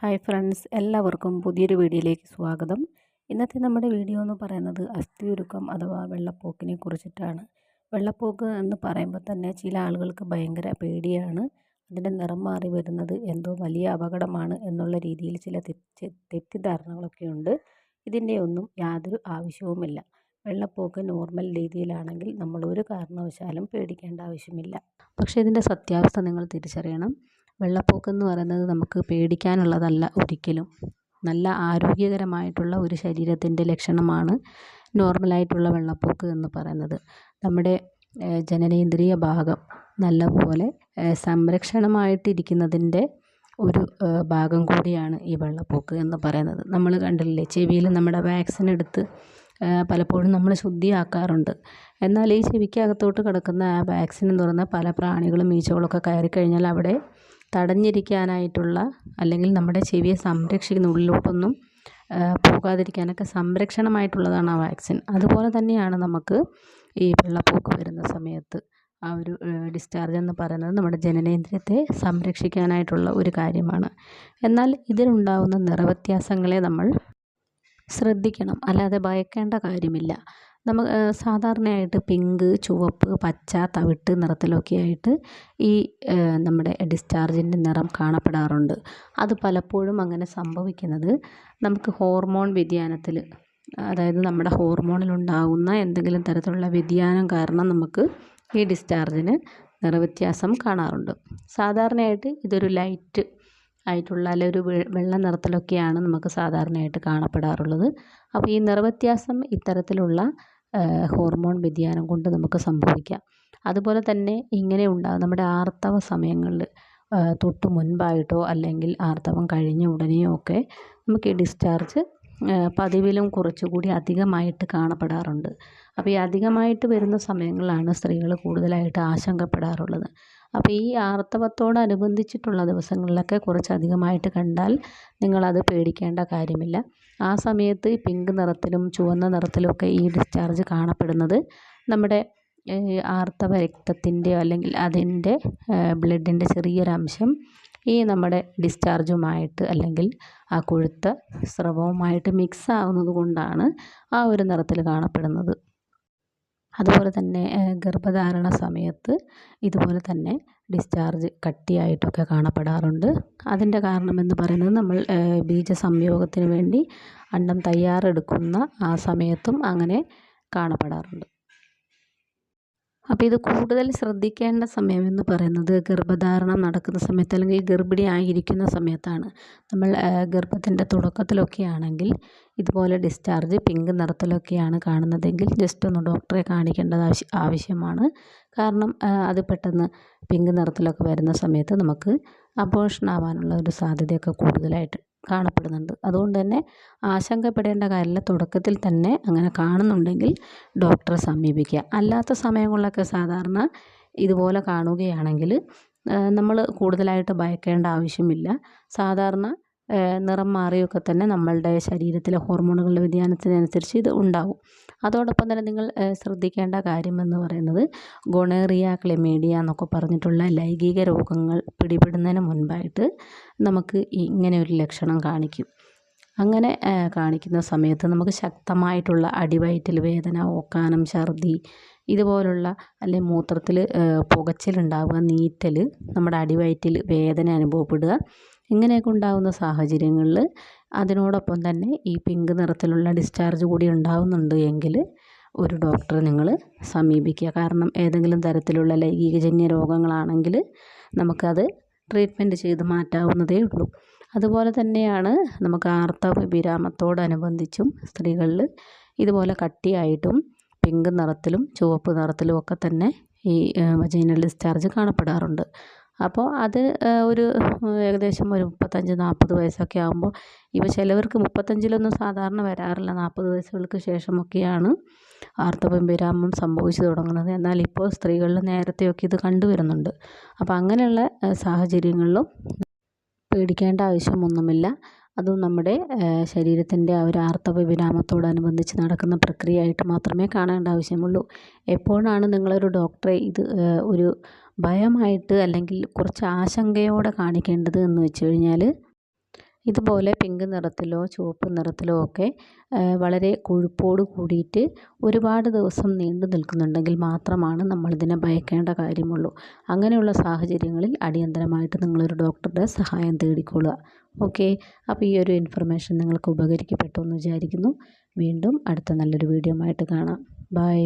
Hi friends എല്ലാവർക്കും പുതിയൊരു വീഡിയോയിലേക്ക് സ്വാഗതം. ഇന്നത്തെ നമ്മുടെ വീഡിയോ എന്ന് പറയുന്നത് അസ്ഥിയുരുക്കം അഥവാ വെള്ളപ്പോക്കിനെ കുറിച്ചിട്ടാണ്. വെള്ളപ്പോക്ക് എന്ന് പറയുമ്പോൾ തന്നെ ചില ആളുകൾക്ക് ഭയങ്കര പേടിയാണ്. അതിന്റെ നിറം മാറി വരുന്നത് എന്തോ വലിയ അപകടമാണ് എന്നുള്ള രീതിയിൽ ചില തെറ്റിദ്ധാരണകളൊക്കെ ഉണ്ട്. ഇതിന്റെ ഒന്നും യാതൊരു ആവശ്യവുമില്ല. വെള്ളപ്പോക്ക് നോർമൽ രീതിയിലാണെങ്കിൽ നമ്മൾ ഒരു കാരണവശാലും പേടിക്കേണ്ട ആവശ്യമില്ല. പക്ഷേ ഇതിന്റെ സത്യാവസ്ഥ നിങ്ങൾ തിരിച്ചറിയണം. വെള്ളപ്പൊക്കം എന്ന് പറയുന്നത് നമുക്ക് പേടിക്കാനുള്ളതല്ല ഒരിക്കലും. നല്ല ആരോഗ്യകരമായിട്ടുള്ള ഒരു ശരീരത്തിന്റെ ലക്ഷണമാണ് നോർമലായിട്ടുള്ള വെള്ളപ്പൊക്ക് എന്ന് പറയുന്നത്. നമ്മുടെ ജനനേന്ദ്രിയ ഭാഗം നല്ലപോലെ സംരക്ഷണമായിട്ടിരിക്കുന്നതിന്റെ ഒരു ഭാഗം കൂടിയാണ് ഈ വെള്ളപ്പൊക്ക് എന്ന് പറയുന്നത്. നമ്മൾ കണ്ടില്ലേ ചെവിയിൽ നമ്മുടെ വാക്സിൻ എടുത്ത് പലപ്പോഴും നമ്മൾ ശുദ്ധിയാക്കാറുണ്ട്. എന്നാൽ ഈ ചെവിക്കകത്തോട്ട് കിടക്കുന്ന ആ വാക്സിൻ എന്ന് പറയുന്ന പല പ്രാണികളും ഈച്ചകളൊക്കെ കയറി കഴിഞ്ഞാൽ അവിടെ തടഞ്ഞിരിക്കാനായിട്ടുള്ള അല്ലെങ്കിൽ നമ്മുടെ ചെവിയെ സംരക്ഷിക്കുന്ന ഉള്ളിലോട്ടൊന്നും പോകാതിരിക്കാനൊക്കെ സംരക്ഷണമായിട്ടുള്ളതാണ് ആ വാക്സിൻ. അതുപോലെ തന്നെയാണ് നമുക്ക് ഈ വെള്ളപ്പൊക്കം വരുന്ന സമയത്ത് ആ ഒരു ഡിസ്ചാർജ് എന്ന് പറയുന്നത് നമ്മുടെ ജനനേന്ദ്രിയത്തെ സംരക്ഷിക്കാനായിട്ടുള്ള ഒരു കാര്യമാണ്. എന്നാൽ ഇതിലുണ്ടാകുന്ന നിറവ്യത്യാസങ്ങളെ നമ്മൾ ശ്രദ്ധിക്കണം. അല്ലാതെ ഭയക്കേണ്ട കാര്യമില്ല. നമ്മൾ സാധാരണയായിട്ട് പിങ്ക് ചുവപ്പ് പച്ച തവിട്ട് നിറത്തിലൊക്കെ ആയിട്ട് ഈ നമ്മുടെ ഡിസ്ചാർജിന്റെ നിറം കാണപ്പെടാറുണ്ട്. അത് പലപ്പോഴും അങ്ങനെ സംഭവിക്കുന്നത് നമുക്ക് ഹോർമോൺ വ്യതിയാനത്തിൽ അതായത് നമ്മുടെ ഹോർമോണിലുണ്ടാകുന്ന എന്തെങ്കിലും തരത്തിലുള്ള വ്യതിയാനം കാരണം നമുക്ക് ഈ ഡിസ്ചാർജിന് നിറവ്യത്യാസം കാണാറുണ്ട്. സാധാരണയായിട്ട് ഇതൊരു ലൈറ്റ് ആയിട്ടുള്ള അല്ലെ ഒരു വെള്ള നിറത്തിലൊക്കെയാണ് നമുക്ക് സാധാരണയായിട്ട് കാണപ്പെടാറുള്ളത്. അപ്പോൾ ഈ നിറവ്യത്യാസം ഇത്തരത്തിലുള്ള ഹോർമോൺ വ്യതിയാനം കൊണ്ട് നമുക്ക് സംഭവിക്കാം. അതുപോലെ തന്നെ ഇങ്ങനെ ഉണ്ടാകും നമ്മുടെ ആർത്തവ സമയങ്ങളിൽ തൊട്ട് മുൻപായിട്ടോ അല്ലെങ്കിൽ ആർത്തവം കഴിഞ്ഞ ഉടനെയോ ഒക്കെ നമുക്ക് ഈ ഡിസ്ചാർജ് പതിവിലും കുറച്ചുകൂടി അധികമായിട്ട് കാണപ്പെടാറുണ്ട്. അപ്പോൾ ഈ അധികമായിട്ട് വരുന്ന സമയങ്ങളിലാണ് സ്ത്രീകൾ കൂടുതലായിട്ട് ആശങ്കപ്പെടാറുള്ളത്. അപ്പോൾ ഈ ആർത്തവത്തോടനുബന്ധിച്ചിട്ടുള്ള ദിവസങ്ങളിലൊക്കെ കുറച്ചധികമായിട്ട് കണ്ടാൽ നിങ്ങളത് പേടിക്കേണ്ട കാര്യമില്ല. ആ സമയത്ത് പിങ്ക് നിറത്തിലും ചുവന്ന നിറത്തിലുമൊക്കെ ഈ ഡിസ്ചാർജ് കാണപ്പെടുന്നത് നമ്മുടെ ആർത്തവ രക്തത്തിന്റെ അല്ലെങ്കിൽ അതിന്റെ ബ്ലഡിന്റെ ചെറിയൊരംശം ഈ നമ്മുടെ ഡിസ്ചാർജുമായിട്ട് അല്ലെങ്കിൽ ആ കൊഴുത്ത സ്രവവുമായിട്ട് മിക്സ് ആവുന്നത് കൊണ്ടാണ് ആ ഒരു നിറത്തിൽ കാണപ്പെടുന്നത്. അതുപോലെ തന്നെ ഗർഭധാരണ സമയത്ത് ഇതുപോലെ തന്നെ ഡിസ്ചാർജ് കട്ടിയായിട്ടൊക്കെ കാണപ്പെടാറുണ്ട്. അതിന്റെ കാരണമെന്ന് പറയുന്നത് നമ്മൾ ബീജ ബീജസംയോഗത്തിന് വേണ്ടി അണ്ഡം തയ്യാറെടുക്കുന്ന ആ സമയത്തും അങ്ങനെ കാണപ്പെടാറുണ്ട്. അപ്പോൾ ഇത് കൂടുതൽ ശ്രദ്ധിക്കേണ്ട സമയമെന്ന് പറയുന്നത് ഗർഭധാരണം നടക്കുന്ന സമയത്ത് അല്ലെങ്കിൽ ഗർഭിണി ആയിരിക്കുന്ന സമയത്താണ്. നമ്മൾ ഗർഭത്തിന്റെ തുടക്കത്തിലൊക്കെ ആണെങ്കിൽ ഇതുപോലെ ഡിസ്ചാർജ് പിങ്ക് നിറത്തിലൊക്കെയാണ് കാണുന്നതെങ്കിൽ ജസ്റ്റ് ഒന്ന് ഡോക്ടറെ കാണിക്കേണ്ടത് ആവശ്യമാണ്. കാരണം അത് പെട്ടെന്ന് പിങ്ക് നിറത്തിലൊക്കെ വരുന്ന സമയത്ത് നമുക്ക് അബോർഷൻ ആവാനുള്ള ഒരു സാധ്യതയൊക്കെ കൂടുതലായിട്ട് കാണപ്പെടുന്നുണ്ട്. അതുകൊണ്ട് തന്നെ ആശങ്കപ്പെടേണ്ട കാര്യമില്ല. തുടക്കത്തിൽ തന്നെ അങ്ങനെ കാണുന്നുണ്ടെങ്കിൽ ഡോക്ടറെ സമീപിക്കുക. അല്ലാത്ത സമയങ്ങളിലൊക്കെ സാധാരണ ഇതുപോലെ കാണുകയാണെങ്കിൽ നമ്മൾ കൂടുതലായിട്ട് ഭയക്കേണ്ട ആവശ്യമില്ല. സാധാരണ നിറം മാറിയൊക്കെ തന്നെ നമ്മളുടെ ശരീരത്തിലെ ഹോർമോണുകളുടെ വ്യതിയാനത്തിനനുസരിച്ച് ഇത് ഉണ്ടാവും. അതോടൊപ്പം തന്നെ നിങ്ങൾ ശ്രദ്ധിക്കേണ്ട കാര്യമെന്ന് പറയുന്നത് ഗൊണേറിയ ക്ലെമീഡിയ എന്നൊക്കെ പറഞ്ഞിട്ടുള്ള ലൈംഗിക രോഗങ്ങൾ പിടിപെടുന്നതിന് മുൻപായിട്ട് നമുക്ക് ഇങ്ങനെ ഒരു ലക്ഷണം കാണിക്കും. അങ്ങനെ കാണിക്കുന്ന സമയത്ത് നമുക്ക് ശക്തമായിട്ടുള്ള അടിവയറ്റിൽ വേദന ഓക്കാനം ഛർദി ഇതുപോലുള്ള അല്ലെ മൂത്രത്തിൽ പുകച്ചിലുണ്ടാവുക നീറ്റൽ നമ്മുടെ അടിവയറ്റിൽ വേദന അനുഭവപ്പെടുക ഇങ്ങനെയൊക്കെ ഉണ്ടാകുന്ന സാഹചര്യങ്ങളിൽ അതിനോടൊപ്പം തന്നെ ഈ പിങ്ക് നിറത്തിലുള്ള ഡിസ്ചാർജ് കൂടി ഉണ്ടാകുന്നുണ്ട് എങ്കിൽ ഒരു ഡോക്ടറെ നിങ്ങൾ സമീപിക്കുക. കാരണം ഏതെങ്കിലും തരത്തിലുള്ള ലൈംഗികജന്യ രോഗങ്ങളാണെങ്കിൽ നമുക്കത് ട്രീറ്റ്മെന്റ് ചെയ്ത് മാറ്റാവുന്നതേ ഉള്ളൂ. അതുപോലെ തന്നെയാണ് നമുക്ക് ആർത്തവ വിരാമത്തോടനുബന്ധിച്ചും സ്ത്രീകളിൽ ഇതുപോലെ കട്ടിയായിട്ടും പിങ്ക് നിറത്തിലും ചുവപ്പ് നിറത്തിലും ഒക്കെ തന്നെ ഈ വജൈനൽ ഡിസ്ചാർജ് കാണപ്പെടാറുണ്ട്. അപ്പോൾ അത് ഒരു ഏകദേശം ഒരു മുപ്പത്തഞ്ച് നാൽപ്പത് വയസ്സൊക്കെ ആകുമ്പോൾ ഇപ്പോൾ ചിലവർക്ക് മുപ്പത്തഞ്ചിലൊന്നും സാധാരണ വരാറില്ല. നാൽപ്പത് വയസ്സുകൾക്ക് ശേഷമൊക്കെയാണ് ആർത്തവം വിരാമം സംഭവിച്ചു തുടങ്ങുന്നത്. എന്നാൽ ഇപ്പോൾ സ്ത്രീകളിൽ നേരത്തെയൊക്കെ ഇത് കണ്ടുവരുന്നുണ്ട്. അപ്പോൾ അങ്ങനെയുള്ള സാഹചര്യങ്ങളിലും പേടിക്കേണ്ട ആവശ്യമൊന്നുമില്ല. അതും നമ്മുടെ ശരീരത്തിന്റെ ആ ഒരു ആർത്തവ വിരാമത്തോടനുബന്ധിച്ച് നടക്കുന്ന പ്രക്രിയയായിട്ട് മാത്രമേ കാണേണ്ട ആവശ്യമുള്ളൂ. എപ്പോഴാണ് നിങ്ങളൊരു ഡോക്ടറെ ഇത് ഒരു ഭയമായിട്ട് അല്ലെങ്കിൽ കുറച്ച് ആശങ്കയോടെ കാണിക്കേണ്ടത് എന്ന് വെച്ച് കഴിഞ്ഞാൽ ഇതുപോലെ പിങ്ക് നിറത്തിലോ ചുവപ്പ് നിറത്തിലോ ഒക്കെ വളരെ കൊഴുപ്പോട് കൂടിയിട്ട് ഒരുപാട് ദിവസം നീണ്ടു നിൽക്കുന്നുണ്ടെങ്കിൽ മാത്രമാണ് നമ്മളിതിനെ ഭയക്കേണ്ട കാര്യമുള്ളൂ. അങ്ങനെയുള്ള സാഹചര്യങ്ങളിൽ അടിയന്തരമായിട്ട് നിങ്ങളൊരു ഡോക്ടറുടെ സഹായം തേടിക്കൊള്ളുക. ഓക്കെ? അപ്പോൾ ഈ ഒരു ഇൻഫർമേഷൻ നിങ്ങൾക്ക് ഉപകരിക്കപ്പെട്ടു എന്ന് വിചാരിക്കുന്നു. വീണ്ടും അടുത്ത നല്ലൊരു വീഡിയോ ആയിട്ട് കാണാം. ബൈ.